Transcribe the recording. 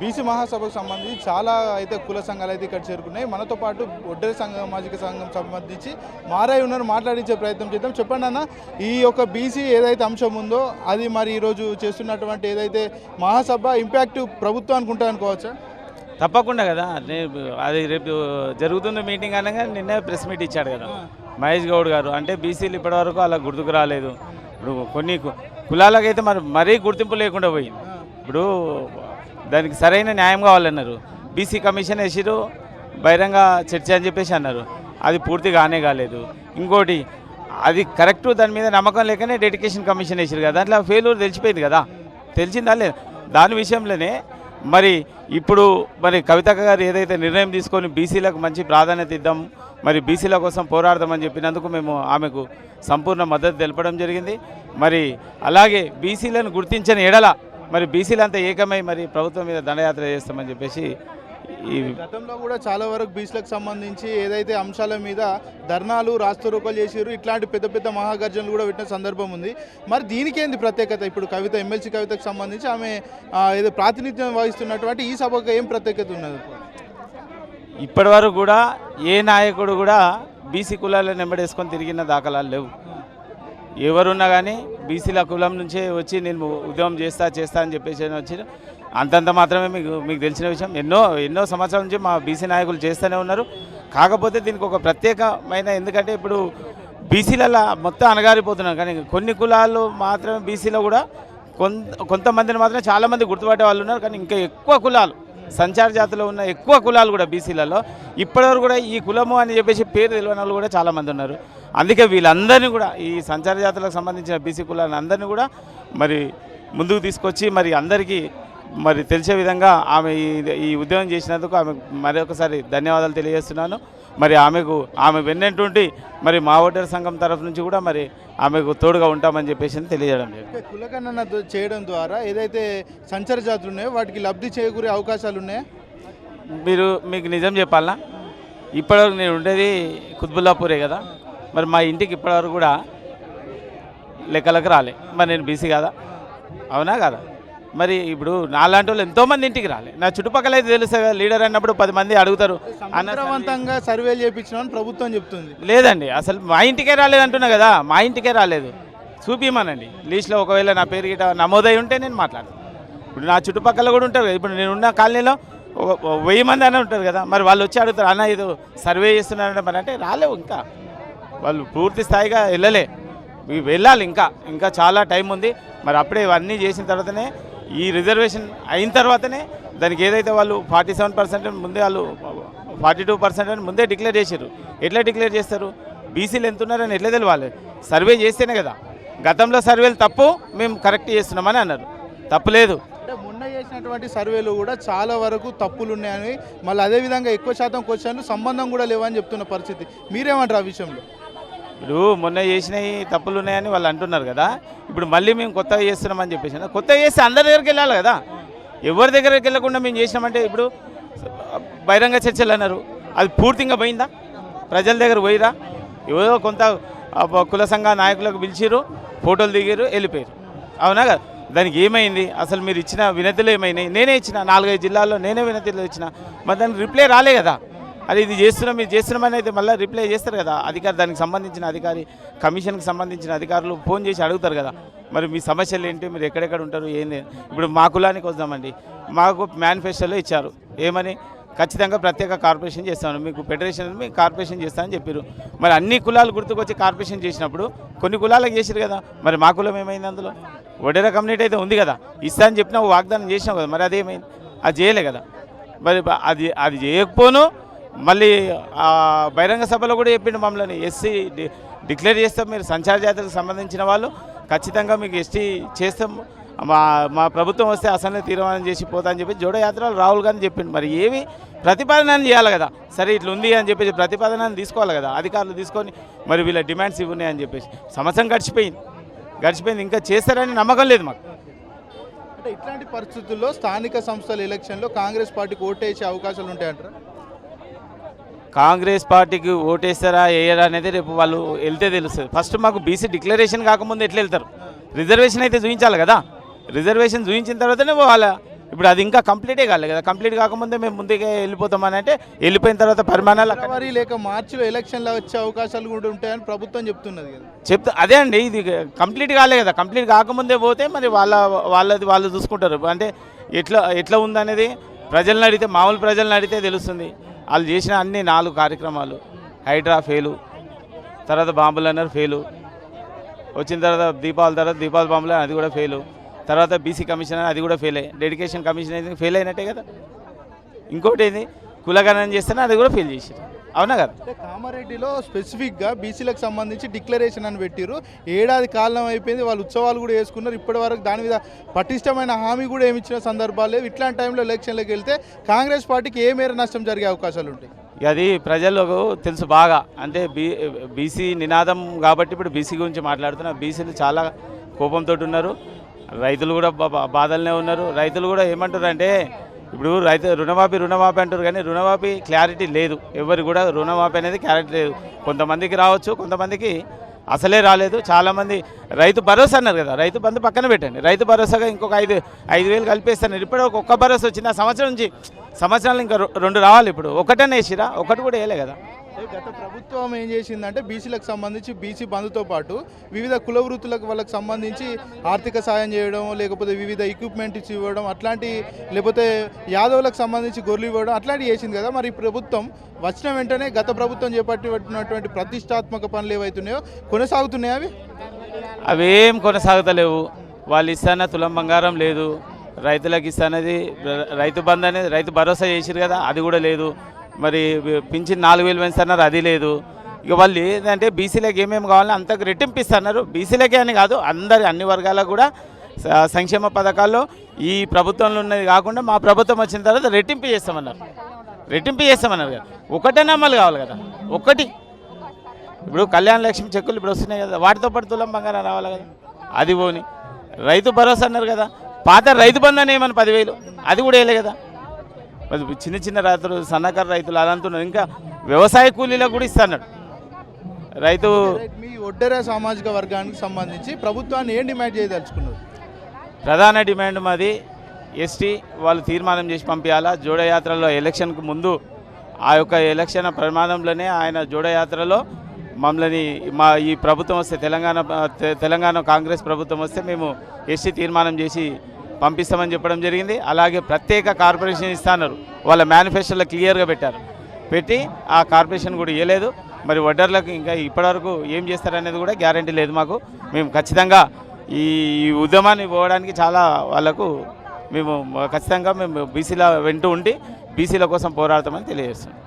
BC మహాసభకు సంబంధించి చాలా అయితే కుల సంఘాలు అయితే ఇక్కడ చేరుకున్నాయి. మనతో పాటు ఒడ్డరి సంఘం సామాజిక సంఘం సంబంధించి మారాయి ఉన్నారు మాట్లాడించే ప్రయత్నం చేద్దాం. చెప్పండి అన్న ఈ యొక్క బీసీ ఏదైతే అంశం ఉందో అది మరి ఈరోజు చేస్తున్నటువంటి ఏదైతే మహాసభ ఇంపాక్ట్ ప్రభుత్వానికి ఉంటుంది అనుకోవచ్చా? తప్పకుండా కదా. అది రేపు జరుగుతున్న మీటింగ్ అనగా నిన్నే ప్రెస్ మీట్ ఇచ్చాడు కదా. మహేష్ గౌడ్ గారు. అంటే బీసీలు ఇప్పటివరకు అలా గుర్తుకు రాలేదు. ఇప్పుడు కొన్ని కులాలకైతే మరి మరీ గుర్తింపు లేకుండా పోయింది. ఇప్పుడు దానికి సరైన న్యాయం కావాలన్నారు. బీసీ కమిషన్ వేసిరు బహిరంగ చర్చ అని చెప్పేసి అన్నారు. అది పూర్తి కానే కాలేదు. ఇంకోటి అది కరెక్ట్ దాని మీద నమ్మకం లేకనే డెడికేషన్ కమిషన్ వేసారు కదా దాంట్లో ఫెయిల్యూర్ తెలిసిపోయింది కదా. తెలిసిందా లేదు? దాని విషయంలోనే మరి ఇప్పుడు మరి కవితక్క గారు ఏదైతే నిర్ణయం తీసుకొని బీసీలకు మంచి ప్రాధాన్యత ఇద్దాం మరి బీసీల కోసం పోరాడదామని చెప్పినందుకు మేము ఆమెకు సంపూర్ణ మద్దతు తెలపడం జరిగింది. మరి అలాగే బీసీలను గుర్తించని ఎడల మరి బీసీలంతా ఏకమై మరి ప్రభుత్వం మీద దండయాత్ర చేస్తామని చెప్పేసి ఈ గతంలో కూడా చాలా వరకు బీసీలకు సంబంధించి ఏదైతే అంశాల మీద ధర్నాలు రాస్తరోకలు చేసారు ఇట్లాంటి పెద్ద పెద్ద మహాగర్జనలు కూడా పెట్టిన సందర్భం ఉంది. మరి దీనికి ఏంది ప్రత్యేకత? ఇప్పుడు కవిత ఎమ్మెల్సీ కవితకు సంబంధించి ఆమె ఏదో ప్రాతినిధ్యం వహిస్తున్నటువంటి ఈ సభకు ఏం ప్రత్యేకత ఉన్నది? ఇప్పటి వరకు కూడా ఏ నాయకుడు కూడా బీసీ కులాలను వెంబడేసుకొని తిరిగిన దాఖలాలు లేవు. ఎవరున్నా కానీ బీసీల కులం నుంచే వచ్చి నేను ఉద్యమం చేస్తా చేస్తా అని చెప్పేసి అని వచ్చి అంతంత మాత్రమే మీకు మీకు తెలిసిన విషయం. ఎన్నో ఎన్నో సంవత్సరాల నుంచి మా బీసీ నాయకులు చేస్తూనే ఉన్నారు. కాకపోతే దీనికి ఒక ప్రత్యేకమైన ఎందుకంటే ఇప్పుడు బీసీలలో మొత్తం అణగారిపోతున్నారు. కానీ కొన్ని కులాలు మాత్రమే బీసీలో కూడా కొంత కొంతమందిని మాత్రం చాలామంది గుర్తుపట్టే వాళ్ళు ఉన్నారు. కానీ ఇంకా ఎక్కువ కులాలు సంచార జాతిలో ఉన్న ఎక్కువ కులాలు కూడా బీసీలలో. ఇప్పటివరకు కూడా ఈ కులము అని చెప్పేసి పేరు తెలియని వాళ్ళు కూడా చాలామంది ఉన్నారు. అందుకే వీళ్ళందరినీ కూడా ఈ సంచార జాతులకు సంబంధించిన బీసీ కులాలను అందరినీ కూడా మరి ముందుకు తీసుకొచ్చి మరి అందరికీ మరి తెలిసే విధంగా ఆమె ఈ ఉద్యోగం చేసినందుకు ఆమె మరొకసారి ధన్యవాదాలు తెలియజేస్తున్నాను. మరి ఆమెకు ఆమె వెన్నెంటుండి మరి మా ఓటర్ సంఘం తరఫు నుంచి కూడా మరి ఆమెకు తోడుగా ఉంటామని చెప్పేసి తెలియజేయడం కులగణన చేయడం ద్వారా ఏదైతే సంచార జాతులు ఉన్నాయో వాటికి లబ్ధి చేకూరే అవకాశాలు ఉన్నాయా? మీరు మీకు నిజం చెప్పాలనా ఇప్పటివరకు నేను ఉండేది కుత్బుల్లాపూరే కదా. మరి మా ఇంటికి ఇప్పటివరకు కూడా లెక్కలకు రాలే. మరి నేను బీసీ కదా. అవునా కదా? మరి ఇప్పుడు నాలాంటి వాళ్ళు ఎంతోమంది ఇంటికి రాలే. నా చుట్టుపక్కల అయితే తెలుసు కదా లీడర్ అన్నప్పుడు పది మంది అడుగుతారు. అన్న సమర్థవంతంగా సర్వేలు చేయించినామని ప్రభుత్వం చెప్తుంది. లేదండి అసలు మా ఇంటికే రాలేదు అంటున్నా కదా. మా ఇంటికే రాలేదు. చూపిమనండి. లీస్ట్లో ఒకవేళ నా పేరు గిట నమోదై ఉంటే నేను మాట్లాడతాను ఇప్పుడు నా చుట్టుపక్కల కూడా ఉంటారు కదా. ఇప్పుడు నేను ఉన్న కాలనీలో వెయ్యి మంది అన్న ఉంటారు కదా. మరి వాళ్ళు వచ్చి అడుగుతారు అన్న ఇది సర్వే చేస్తున్నారంటే మరి అంటే రాలేవు ఇంకా. వాళ్ళు పూర్తి స్థాయిగా వెళ్ళలే. వెళ్ళాలి ఇంకా ఇంకా చాలా టైం ఉంది. మరి అప్పుడే ఇవన్నీ చేసిన తర్వాతనే ఈ రిజర్వేషన్ అయిన తర్వాతనే దానికి ఏదైతే వాళ్ళు ఫార్టీ సెవెన్ పర్సెంట్ ముందే వాళ్ళు ఫార్టీ టూ పర్సెంట్ అని ముందే డిక్లేర్ చేశారు. ఎట్లా డిక్లేర్ చేస్తారు? బీసీలు ఎంత ఉన్నారని ఎట్లా తెలియాలి సర్వే చేస్తేనే కదా. గతంలో సర్వేలు తప్పు మేము కరెక్ట్ చేస్తున్నామని అన్నారు. తప్పులేదు అంటే మొన్న చేసినటువంటి సర్వేలు కూడా చాలా వరకు తప్పులు ఉన్నాయని మళ్ళీ అదే విధంగా ఎక్కువ శాతం క్వశ్చన్లు సంబంధం కూడా లేవని చెప్తున్న పరిస్థితి. మీరేమంటారు ఆ విషయంలో? ఇప్పుడు మొన్న చేసినవి తప్పులు ఉన్నాయని వాళ్ళు అంటున్నారు కదా. ఇప్పుడు మళ్ళీ మేము కొత్తగా చేస్తున్నామని చెప్పేసి కొత్తగా చేస్తే అందరి దగ్గరికి వెళ్ళాలి కదా. ఎవరి దగ్గరికి వెళ్ళకుండా మేము చేసినామంటే ఇప్పుడు బహిరంగ చర్చలు అన్నారు. అది పూర్తిగా పోయిందా? ప్రజల దగ్గర పోయిరా? ఏదో కొంత కుల సంఘ నాయకులకు పిలిచిరు ఫోటోలు దిగారు వెళ్ళిపోయారు అవునా కదా? దానికి ఏమైంది? అసలు మీరు ఇచ్చిన వినతులు ఏమైనాయి? నేనే ఇచ్చిన నాలుగైదు జిల్లాల్లో నేనే వినతులు ఇచ్చిన. మరి దానికి రిప్లై రాలే కదా. అది ఇది చేస్తున్నాం మీరు చేస్తున్నామని అయితే మళ్ళీ రిప్లై చేస్తారు కదా. అధికారి దానికి సంబంధించిన అధికారి కమిషన్కి సంబంధించిన అధికారులు ఫోన్ చేసి అడుగుతారు కదా. మరి మీ సమస్యలు ఏంటి మీరు ఎక్కడెక్కడ ఉంటారు ఏంది? ఇప్పుడు మా కులానికి వద్దామండి. మాకు మేనిఫెస్టోలో ఇచ్చారు. ఏమని? ఖచ్చితంగా ప్రత్యేక కార్పొరేషన్ చేస్తాను. మీకు ఫెడరేషన్ మీకు కార్పొరేషన్ చేస్తానని చెప్పారు మరి అన్ని కులాలు గుర్తుకొచ్చి కార్పొరేషన్ చేసినప్పుడు కొన్ని కులాలకు చేశారు కదా. మరి మా కులం ఏమైంది అందులో? వడేరా కమ్యూనిటీ అయితే ఉంది కదా. ఇస్తా అని చెప్పినా వాగ్దానం చేసినావు కదా. మరి అదేమైంది? అది చేయలే కదా. మరి అది అది చేయకపోను మళ్ళీ బహిరంగ సభలో కూడా చెప్పిండు మమ్మల్ని. ఎస్సీ డిక్లేర్ చేస్తాం మీరు సంచార జాతరకు సంబంధించిన వాళ్ళు ఖచ్చితంగా మీకు ఎస్టీ చేస్తాం. మా మా ప్రభుత్వం వస్తే అసలు తీర్మానం చేసి పోతా అని చెప్పి జోడయాత్రలు రాహుల్ గాంధీ చెప్పిండు. మరి ఏవి ప్రతిపాదన చేయాలి కదా. సరే ఇట్లా ఉంది అని చెప్పేసి ప్రతిపాదన తీసుకోవాలి కదా. అధికారులు తీసుకొని మరి వీళ్ళ డిమాండ్స్ ఇవి ఉన్నాయని చెప్పేసి. సంవత్సరం గడిచిపోయింది. గడిచిపోయింది. ఇంకా చేస్తారని నమ్మకం లేదు మాకు. అంటే ఇట్లాంటి పరిస్థితుల్లో స్థానిక సంస్థల ఎలక్షన్లో కాంగ్రెస్ పార్టీకి ఓటేసే అవకాశాలు ఉంటాయంటారా? కాంగ్రెస్ పార్టీకి ఓటేస్తారా వేయరా అనేది రేపు వాళ్ళు వెళ్తే తెలుస్తుంది. ఫస్ట్ మాకు బీసీ డిక్లరేషన్ కాకముందు ఎట్లా వెళ్తారు? రిజర్వేషన్ అయితే చూపించాలి కదా? రిజర్వేషన్ చూపించిన తర్వాతనే వాళ్ళ ఇప్పుడు అది ఇంకా కంప్లీటే కాలేదు కదా? కంప్లీట్ కాకముందే మేము ముందుగా వెళ్ళిపోతామని అంటే వెళ్ళిపోయిన తర్వాత పరిమాణాలు ఫిబ్రవరి లేక మార్చిలో ఎలక్షన్లు వచ్చే అవకాశాలు కూడా ఉంటాయని ప్రభుత్వం చెప్తున్నది కదా. చెప్తా అదే అండి ఇది కంప్లీట్ కాలే కదా? కంప్లీట్ కాకముందే పోతే మరి వాళ్ళ వాళ్ళది వాళ్ళు చూసుకుంటారు. అంటే ఎట్లా ఎట్లా ఉందనేది ప్రజలను అడిగితే మామూలు ప్రజలను అడిగితే తెలుస్తుంది. వాళ్ళు చేసిన అన్ని నాలుగు కార్యక్రమాలు. హైడ్రా ఫెయిలు తర్వాత బాంబులు అన్నారు ఫెయిలు. వచ్చిన తర్వాత దీపావళి తర్వాత దీపావళి బాంబులు అది కూడా ఫెయిలు. తర్వాత బీసీ కమిషన్ అది కూడా ఫెయిల్. అయ్యి డెడికేషన్ కమిషన్ అయితే ఫెయిల్ అయినట్టే కదా. ఇంకోటి ఏంది? కులగణన చేస్తేనే అది కూడా ఫెయిల్ చేసారు అవునా కదా అంటే కామారెడ్డిలో స్పెసిఫిక్గా బీసీలకు సంబంధించి డిక్లరేషన్ అని పెట్టిరు ఏడాది కాలం అయిపోయింది వాళ్ళు ఉత్సవాలు కూడా వేసుకున్నారు ఇప్పటి వరకు దాని మీద పటిష్టమైన హామీ కూడా ఏమి ఇచ్చిన సందర్భాలు లేవు. ఇట్లాంటి టైంలో ఎలక్షన్లకు వెళ్తే కాంగ్రెస్ పార్టీకి ఏ మేర నష్టం జరిగే అవకాశాలు ఉంటాయి? అది ప్రజలకు తెలుసు బాగా. అంటే బీ బీసీ నినాదం కాబట్టి ఇప్పుడు బీసీ గురించి మాట్లాడుతున్నా బీసీలు చాలా కోపంతో ఉన్నారు. రైతులు కూడా బాధలనే ఉన్నారు. రైతులు కూడా ఏమంటారు అంటే ఇప్పుడు రైతు రుణమాఫీ రుణమాఫీ అంటారు కానీ రుణమాఫీ క్లారిటీ లేదు. ఎవరు కూడా రుణమాఫీ అనేది క్లారిటీ లేదు. కొంతమందికి రావచ్చు కొంతమందికి అసలే రాలేదు. చాలామంది రైతు భరోసా అన్నారు కదా రైతు బంధు పక్కన పెట్టండి. రైతు భరోసాగా ఇంకొక ఐదు ఐదు వేలు కలిపేస్తున్నారు. ఇప్పుడు ఒక్కొక్క ఒక్క భరోసా వచ్చింది ఆ సంవత్సరం నుంచి సంవత్సరాలు ఇంకా రెండు రావాలి ఇప్పుడు. ఒకటనే వేసిరా ఒకటి కూడా వేయలే కదా. అంటే గత ప్రభుత్వం ఏం చేసిందంటే బీసీలకు సంబంధించి బీసీ బంధుతో పాటు వివిధ కుల వృత్తులకు వాళ్ళకి సంబంధించి ఆర్థిక సాయం చేయడం లేకపోతే వివిధ ఎక్విప్మెంట్స్ ఇవ్వడం అట్లాంటి లేకపోతే యాదవులకు సంబంధించి గొర్రెలు ఇవ్వడం అట్లాంటివి చేసింది కదా. మరి ప్రభుత్వం వచ్చిన వెంటనే గత ప్రభుత్వం చేపట్టినటువంటి ప్రతిష్టాత్మక పనులు ఏవైతున్నాయో కొనసాగుతున్నాయి అవి? అవేం కొనసాగుతలేవు. వాళ్ళు ఇస్తాన తులం బంగారం లేదు. రైతులకు ఇస్తానది రైతు బంధు అనేది రైతు భరోసా చేసిరు కదా అది కూడా లేదు. మరి పింఛన్ నాలుగు వేలు పెంచుతున్నారు అది లేదు. ఇక వాళ్ళు ఏంటంటే బీసీలకు ఏమేమి కావాలో అంతకు రెట్టింపిస్తున్నారు. బీసీలకే అని కాదు అందరి అన్ని వర్గాలకు కూడా సంక్షేమ పథకాల్లో ఈ ప్రభుత్వంలో ఉన్నది కాకుండా మా ప్రభుత్వం వచ్చిన తర్వాత రెట్టింపు చేస్తామన్నారు. రెట్టింపు చేస్తామన్నారు కదా. ఒకటే అమలు కావాలి కదా. ఒకటి. ఇప్పుడు కళ్యాణ లక్ష్మి చెక్కులు ఇప్పుడు వస్తున్నాయి కదా. వాటితో పాటు తులం బంగారం రావాలి కదా. అది పోని. రైతు భరోసా అన్నారు కదా. పాత రైతు బంధు ఏమన్నా పదివేలు? అది కూడా వేయలే కదా. చిన్న చిన్న రైతులు సన్నకారు రైతులు అలా అంటున్నారు. ఇంకా వ్యవసాయ కూలీలకు కూడా ఇస్తున్నాడు. రైతు మీ ఒడ్డెర సామాజిక వర్గానికి సంబంధించి ప్రభుత్వాన్ని ఏం డిమాండ్ చేయదలుచుకున్నారు? ప్రధాన డిమాండ్ మాది ఎస్టీ వాళ్ళు తీర్మానం చేసి పంపించాలా? జోడయాత్రలో ఎలక్షన్కు ముందు ఆ యొక్క ఎలక్షన్ ప్రమాణంలోనే ఆయన జోడయాత్రలో మమ్మల్ని మా ఈ ప్రభుత్వం వస్తే తెలంగాణ తెలంగాణ కాంగ్రెస్ ప్రభుత్వం వస్తే మేము ఎస్టీ తీర్మానం చేసి పంపిస్తామని చెప్పడం జరిగింది. అలాగే ప్రత్యేక కార్పొరేషన్ ఇస్తాన్నారు వాళ్ళ మేనిఫెస్టోలో క్లియర్గా పెట్టారు. పెట్టి ఆ కార్పొరేషన్ కూడా ఇవ్వలేదు మరి వడ్డర్లకు ఇంకా ఇప్పటివరకు ఏం చేస్తారనేది కూడా గ్యారంటీ లేదు మాకు. మేము ఖచ్చితంగా ఈ ఉద్యమాన్ని పోవడానికి చాలా వాళ్ళకు మేము ఖచ్చితంగా మేము బీసీల వెంటూ ఉండి బీసీల కోసం పోరాడతామని తెలియజేస్తున్నాం.